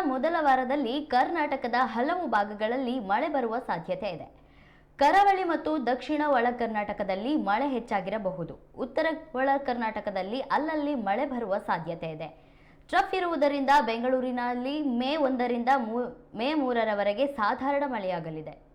ಮೊದಲ ವಾರದಲ್ಲಿ ಕರ್ನಾಟಕದ ಹಲವು ಭಾಗಗಳಲ್ಲಿ ಮಳೆ ಬರುವ ಸಾಧ್ಯತೆ ಇದೆ. ಕರಾವಳಿ ಮತ್ತು ದಕ್ಷಿಣ ಒಳ ಕರ್ನಾಟಕದಲ್ಲಿ ಮಳೆ ಹೆಚ್ಚಾಗಿರಬಹುದು. ಉತ್ತರ ಒಳ ಕರ್ನಾಟಕದಲ್ಲಿ ಅಲ್ಲಲ್ಲಿ ಮಳೆ ಬರುವ ಸಾಧ್ಯತೆ ಇದೆ. ಟ್ರಫ್ ಇರುವುದರಿಂದ ಬೆಂಗಳೂರಿನಲ್ಲಿ ಮೇ ಒಂದರಿಂದ ಮೂ- ಮೇ ಮೂರರವರೆಗೆ ಸಾಧಾರಣ ಮಳೆಯಾಗಲಿದೆ.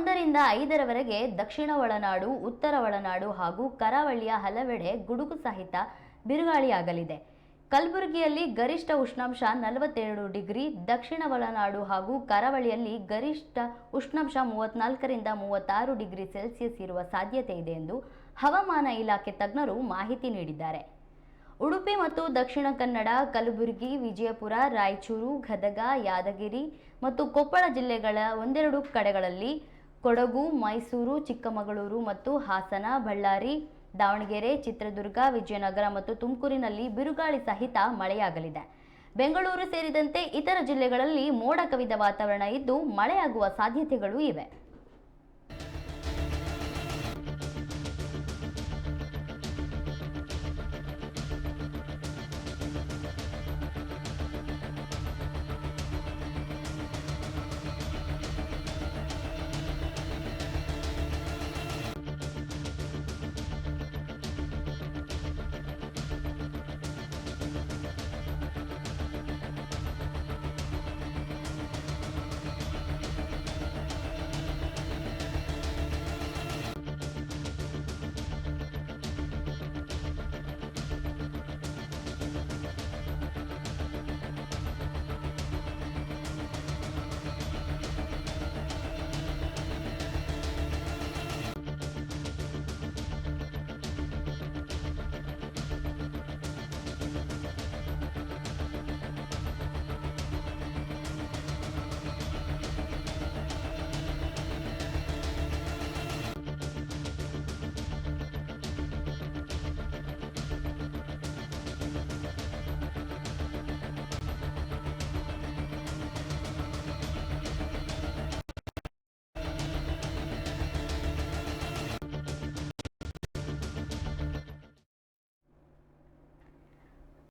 ಒಂದರಿಂದ ಐದರವರೆಗೆ ದಕ್ಷಿಣ ಒಳನಾಡು, ಉತ್ತರ ಒಳನಾಡು ಹಾಗೂ ಕರಾವಳಿಯ ಹಲವೆಡೆ ಗುಡುಗು ಸಹಿತ ಬಿರುಗಾಳಿಯಾಗಲಿದೆ. ಕಲಬುರಗಿಯಲ್ಲಿ ಗರಿಷ್ಠ ಉಷ್ಣಾಂಶ ನಲವತ್ತೆರಡು ಡಿಗ್ರಿ, ದಕ್ಷಿಣ ಒಳನಾಡು ಹಾಗೂ ಕರಾವಳಿಯಲ್ಲಿ ಗರಿಷ್ಠ ಉಷ್ಣಾಂಶ ಮೂವತ್ನಾಲ್ಕರಿಂದ ಮೂವತ್ತಾರು ಡಿಗ್ರಿ ಸೆಲ್ಸಿಯಸ್ ಇರುವ ಸಾಧ್ಯತೆ ಇದೆ ಎಂದು ಹವಾಮಾನ ಇಲಾಖೆ ತಜ್ಞರು ಮಾಹಿತಿ ನೀಡಿದ್ದಾರೆ. ಉಡುಪಿ ಮತ್ತು ದಕ್ಷಿಣ ಕನ್ನಡ, ಕಲಬುರಗಿ, ವಿಜಯಪುರ, ರಾಯಚೂರು, ಗದಗ, ಯಾದಗಿರಿ ಮತ್ತು ಕೊಪ್ಪಳ ಜಿಲ್ಲೆಗಳ ಒಂದೆರಡು ಕಡೆಗಳಲ್ಲಿ ಕೊಡಗು, ಮೈಸೂರು, ಚಿಕ್ಕಮಗಳೂರು ಮತ್ತು ಹಾಸನ, ಬಳ್ಳಾರಿ, ದಾವಣಗೆರೆ, ಚಿತ್ರದುರ್ಗ, ವಿಜಯನಗರ ಮತ್ತು ತುಮಕೂರಿನಲ್ಲಿ ಬಿರುಗಾಳಿ ಸಹಿತ ಮಳೆಯಾಗಲಿದೆ. ಬೆಂಗಳೂರು ಸೇರಿದಂತೆ ಇತರ ಜಿಲ್ಲೆಗಳಲ್ಲಿ ಮೋಡ ಕವಿದ ವಾತಾವರಣ ಇದ್ದು ಮಳೆಯಾಗುವ ಸಾಧ್ಯತೆಗಳು ಇವೆ.